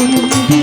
you.